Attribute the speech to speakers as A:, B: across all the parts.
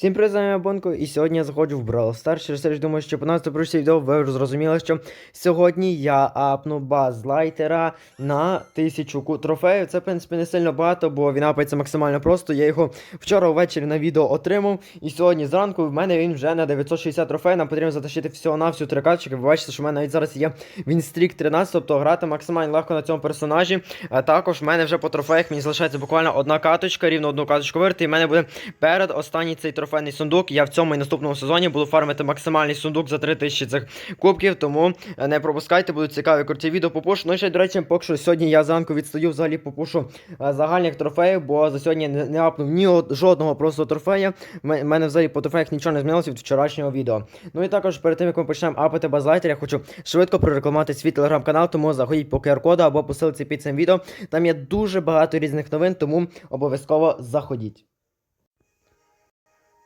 A: Всім привіт, з вами Бонко, і сьогодні я заходжу в Brawl Stars. Через це ж думаю, що по нас пройшло відео, ви зрозуміли, що сьогодні я апну баз лайтера на 1000 ку- трофеїв. Це, в принципі, не сильно багато, бо він апається максимально просто. Я його вчора ввечері на відео отримав, і сьогодні зранку в мене він вже на 960 трофеїв. Нам потрібно затащити всього на всю три карточки. Ви бачите, що в мене навіть зараз є Вінстрік 13, тобто грати максимально легко на цьому персонажі. А також в мене вже по трофеях мені залишається буквально одна каточка, рівно одну каточку вирти, і в мене буде перед останній цей трофейний сундук. Я в цьому і наступному сезоні буду фармити максимальний сундук за 3000 цих кубків, тому е, не пропускайте, будуть цікаві круті відео по пушу. Ну і ще, до речі, поки що сьогодні я зранку відстаю взагалі по пушу е, загальних трофеїв, бо за сьогодні не, не апнув ні жодного просто трофея. У мене взагалі по трофеях нічого не змінилося від вчорашнього відео. Ну і також перед тим, як ми почнемо апати базлайтер, я хочу швидко прорекламувати свій телеграм-канал, тому заходіть по QR-коду або по під цим відео. Там є дуже багато різних новин, тому обов'язково заходіть.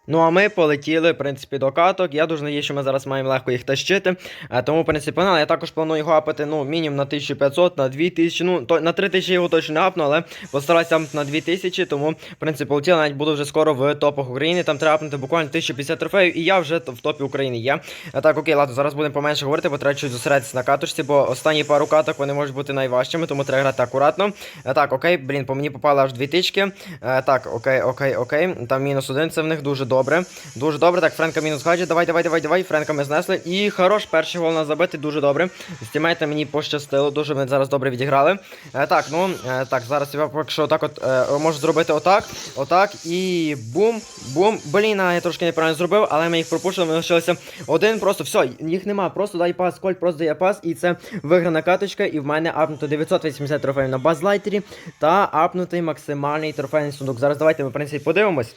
A: Ну а ми полетіли, в принципі, до каток. Я дуже надіюсь, що ми зараз маємо легко їх тащити. Тому, в принципі, погнали. Я також планую його апати, ну, мінімум на 1500, на 2000, ну, то, на 3000 я його точно не апну, але постараюся на 2000, тому, в принципі, полетіли, навіть буду вже скоро в топах України. Там треба апнути буквально 1050 трофеїв, і я вже в топі України є. А, так, окей, ладно, зараз будемо поменше говорити, бо треба чуть зосередитися на каточці, бо останні пару каток вони можуть бути найважчими, тому треба грати акуратно. А, так, окей, блін, по мені попали аж дві тички. А, так, окей, окей, окей. Там мінус один, це в них дуже добре. Дуже добре. Так, Френка мінус гаджет. Давай, давай, давай, давай. Френка ми знесли. І хорош, перший гол нас забити, дуже добре. З тімейтами мені пощастило, дуже ми зараз добре відіграли. Е, так, ну е, так, зараз я поки що отак от е, можу зробити отак, отак і бум, бум. Блін, я трошки неправильно зробив, але ми їх пропушили, ми лишилися один. Просто все, їх нема. Просто дай пас, Коль просто дає пас, і це виграна каточка. І в мене апнуто 980 трофеїв на базлайтері та апнутий максимальний трофейний сундук. Зараз давайте ми, в принципі, подивимось.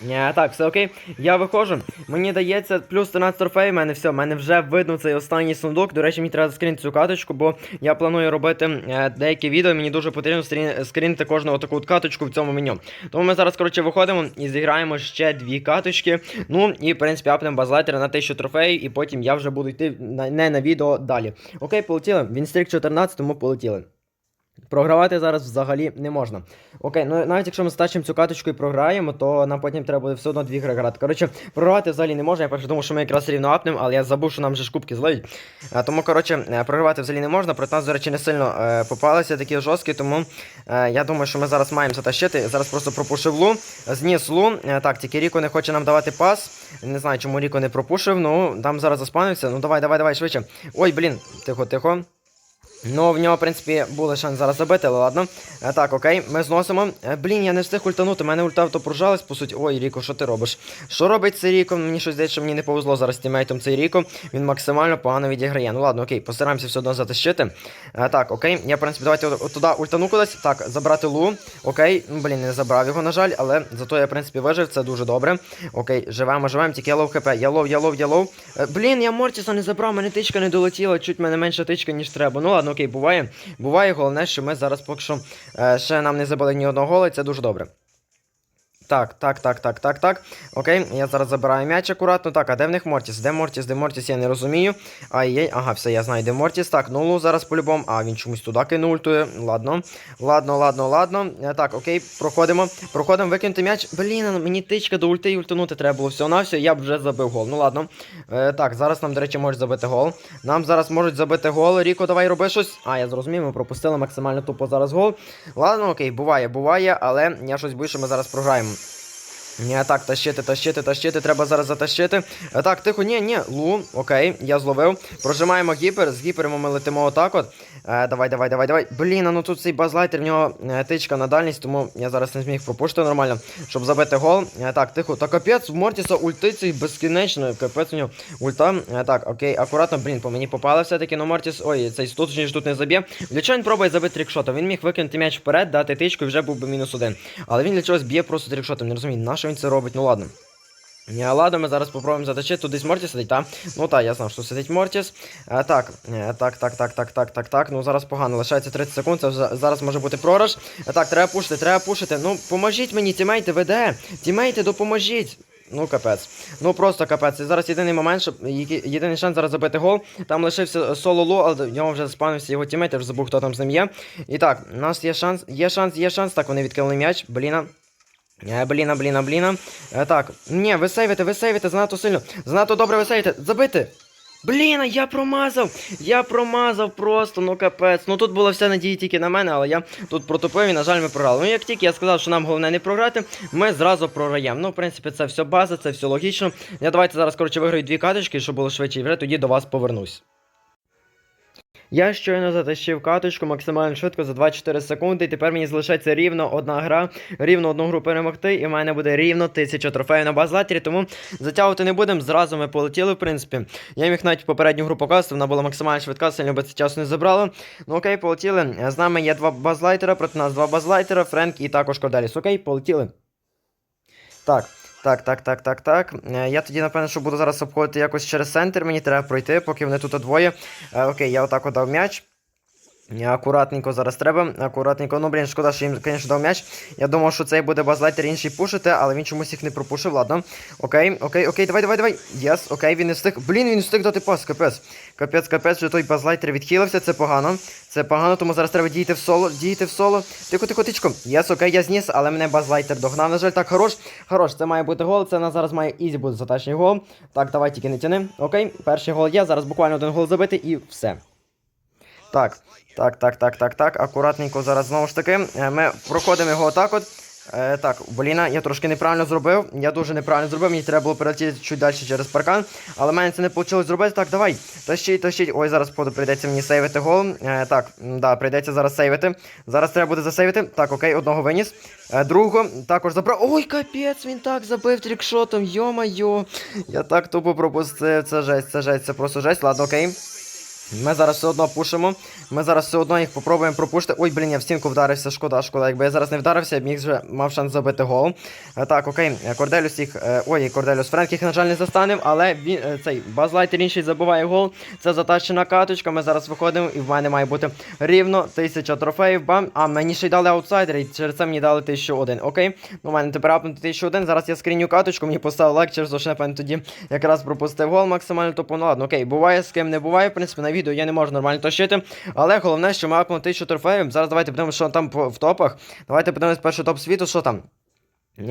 A: Ні, так, все окей. Я виходжу. Мені дається плюс 13 трофеїв, в мене все, в мене вже видно цей останній сундук. До речі, мені треба скрінити цю каточку, бо я планую робити е, деякі відео, мені дуже потрібно скрінити кожну таку каточку в цьому меню. Тому ми зараз, коротше, виходимо і зіграємо ще дві каточки. Ну і в принципі апнемо базлайтера на 1000 трофеїв, і потім я вже буду йти не на відео далі. Окей, полетіли. Він стрік 14, тому полетіли. Програвати зараз взагалі не можна. Окей, ну навіть якщо ми стачимо цю каточку і програємо, то нам потім треба буде все одно дві гри грати. Коротше, програвати взагалі не можна. Я перше думав, що ми якраз рівно апнемо, але я забув, що нам же ж кубки зловить. А, тому, коротше, е, програвати взагалі не можна. Проти нас, до речі, не сильно е, попалися такі жорсткі, тому е, я думаю, що ми зараз маємо затащити. Зараз просто пропушив лу, зніс лу. Е, так, тільки Ріко не хоче нам давати пас. Не знаю, чому Ріко не пропушив. Ну, там зараз заспанився. Ну давай, давай, давай, швидше. Ой, блін, тихо, тихо. Ну, в нього, в принципі, були шанс зараз забити, але ладно. Е, так, окей, ми зносимо. Е, блін, я не встиг ультанути, мене ульта автопрожалась, по суті. Ой, Ріко, що ти робиш? Що робить цей Ріко? Мені щось здається, що мені не повезло зараз тімейтом цей Ріко. Він максимально погано відіграє. Ну ладно, окей, постараємося все одно затащити. Е, так, окей, я, в принципі, давайте туди ультану кудись. Так, забрати лу. Окей, ну, блін, не забрав його, на жаль, але зато я, в принципі, вижив, це дуже добре. Окей, живемо, живемо, тільки я лов хп. Я лов, я лов, я лов. Блін, я Мортіса не забрав, мене тичка не долетіла, чуть мене менша тичка, ніж треба. Ну ладно, окей, буває. Буває, головне, що ми зараз поки що е, ще нам не забили ні одного гола, і це дуже добре. Так, так, так, так, так, так. Окей, я зараз забираю м'яч акуратно. Так, а де в них Мортіс? Де Мортіс, де Мортіс, я не розумію. Ай-яй, ага, все, я знаю, де Мортіс. Так, ну Лу зараз по-любому. А, він чомусь туди кинув ультує. Ладно. Ладно, ладно, ладно. Е, Так, окей, проходимо. Проходимо, викинути м'яч. Блін, мені тичка до ульти і ультанути треба було всього на все. Я б вже забив гол. Ну ладно. Е, так, зараз нам, до речі, можуть забити гол. Нам зараз можуть забити гол. Ріко, давай роби щось. А, я зрозумів, ми пропустили максимально тупо зараз гол. Ладно, окей, буває, буває, але я щось що ми зараз програємо. Ні, так, тащити, тащити, тащити, треба зараз затащити. Е, Так, тихо, ні, ні, лу, окей, я зловив. Прожимаємо гіпер, з гіпером ми летимо отак от. Е, давай, давай, давай, давай. Блін, а ну тут цей базлайтер, в нього е, тичка на дальність, тому я зараз не зміг пропушити нормально, щоб забити гол. Е, так, тихо, та капець, в Мортіса ульти безкінечно, капець у нього ульта. Е, так, окей, акуратно, блін, по мені попали все-таки, ну Мортіс, ой, цей стуточний ж тут не заб'є. Для чого він пробує забити трикшотом? Він міг викинути м'яч вперед, дати тичку і вже був би мінус один. Але він для чогось б'є просто трикшотом, не розумію, на що він це робить, ну ладно. Ні, ладно, ми зараз попробуємо затащити. Тут десь Мортіс сидить, так? Ну так, я знав, що сидить Мортіс. А, так, е, так, так, так, так, так, так, так. Ну зараз погано. Лишається 30 секунд. Це зараз може бути пророж. А, так, треба пушити, треба пушити. Ну, поможіть мені, тімейти, ви де? Тімейти, допоможіть. Ну, капець. Ну просто капець. І зараз єдиний момент, щоб єдиний шанс зараз забити гол. Там лишився соло ло, але нього вже спанився його тімейт, я вже забув, хто там з ним є. І так, у нас є шанс, є шанс, є шанс. Так, вони відкинули м'яч. Бліна. Е, Бліна, бліна, бліна. Е, так, ні, ви сейвите, ви сейвите занадто сильно. Занадто добре ви сейвите. Забити! Блін, я промазав! Я промазав просто, ну капець. Ну тут було все надії тільки на мене, але я тут протупив і, на жаль, ми програли. Ну як тільки я сказав, що нам головне не програти, ми зразу програємо. Ну, в принципі, це все база, це все логічно. Я давайте зараз, коротше, виграю дві каточки, щоб було швидше, і вже тоді до вас повернусь. Я щойно затащив каточку максимально швидко за 24 секунди, і тепер мені залишається рівно одна гра, рівно одну гру перемогти, і в мене буде рівно 1000 трофеїв на базлатері, тому затягувати не будемо. Зразу ми полетіли, в принципі. Я міг навіть попередню гру показувати, вона була максимально швидка, сильно би це часу не забрало. Ну окей, полетіли. З нами є два базлайтера, проти нас два базлайтера, Френк і також Корделіс. Окей, полетіли. Так. Так, так, так, так, так. Е, Я тоді, напевно, що буду зараз обходити якось через центр, мені треба пройти, поки вони тут двоє. Е, Окей, я отак отдав м'яч. Акуратненько зараз треба. Акуратненько. Ну, блін, шкода, що їм, звісно, дав м'яч. Я думав, що цей буде базлайтер інший пушити, але він чомусь їх не пропушив. Ладно. Окей, окей, окей, давай, давай, давай. Єс, окей, він не встиг. Блін, він встиг дати пас, капець. Капець, капець, що той базлайтер відхилився, це погано. Це погано, тому зараз треба діяти в соло, діяти в соло. Тихо, тихо, тичко. Єс, окей, я зніс, але мене базлайтер догнав. На жаль, так, хорош. Хорош, це має бути гол. Це на зараз має ізі бути затачний гол. Так, давай тільки не тяни. Окей, перший гол є. Зараз буквально один гол забити і все. Так, так, так, так, так, так. Акуратненько зараз знову ж таки. Е, Ми проходимо його отак от. Е, так, бліна, я трошки неправильно зробив. Я дуже неправильно зробив, мені треба було перелетіти чуть далі через паркан. Але мене це не вийшло зробити. Так, давай. Тащіть, тащіть. Ой, зараз прийдеться мені сейвити гол. Е, так, да, прийдеться зараз сейвити. Зараз треба буде засейвити. Так, окей, одного виніс. Е, другого також забрав. Ой, капець, він так забив трікшотом. Йо-майо. Я так тупо пропустив. Це жесть, це жесть, це просто жесть. Ладно, окей. Ми зараз все одно пушимо. Ми зараз все одно їх попробуємо пропушити. Ой, блін, я в стінку вдарився, шкода, шкода. Якби я зараз не вдарився, я б міг вже мав шанс забити гол. Е, Так, окей, Корделюс їх. е, Ой, Корделюс Френк їх, на жаль, не застанем, але він е, цей базлайтер інший забиває гол. Це затащена каточка. Ми зараз виходимо, і в мене має бути рівно 1000 трофеїв. Бам. А мені ще й дали аутсайдер, і через це мені дали 1001. Окей. Ну, у мене тепер апнути 1001. Зараз я скріню каточку, мені поставив лайк, через що тоді якраз пропустив гол максимально тупо. Ну ладно, окей, буває з ким не буває. В принципі, на відео я не можу нормально тащити. Але головне, що ми апнув 1000 трофеїв. Зараз давайте подивимося, що там в топах. Давайте подивимось перший топ світу, що там.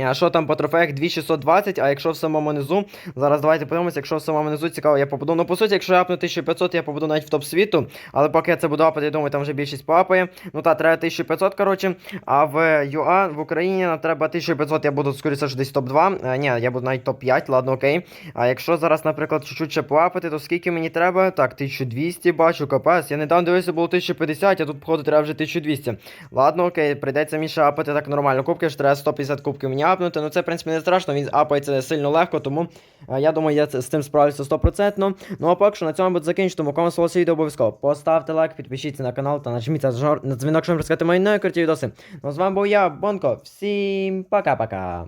A: А що там по трофеях 2620, а якщо в самому низу, зараз давайте подивимося, якщо в самому низу цікаво, я попаду. Ну, по суті, якщо я апну 1500, я попаду навіть в топ світу, але поки я це буду апати, я думаю, там вже більшість поапає. Ну та, треба 1500, коротше. А в ЮА в Україні нам треба 1500, я буду, скоріше, десь топ-2. Ні, я буду навіть топ-5, ладно, окей. А якщо зараз, наприклад, чуть-чуть ще поапати, то скільки мені треба? Так, 1200 бачу, капець. Я недавно дивився, було 1050, а тут, походу, треба вже 1200. Ладно, окей, прийдеться Міша апати так нормально. Кубки ж треба 150 кубків мені апнути. Ну це, в принципі, не страшно, він апається сильно легко, тому е, я думаю, я з цим справлюся 100%. Ну а поки що на цьому буду закінчити, тому кому сподобалося відео обов'язково. Поставте лайк, підпишіться на канал та нажміть на дзвінок, щоб розказати мої нові круті відоси. Ну з вами був я, Бонко. Всім пока-пока.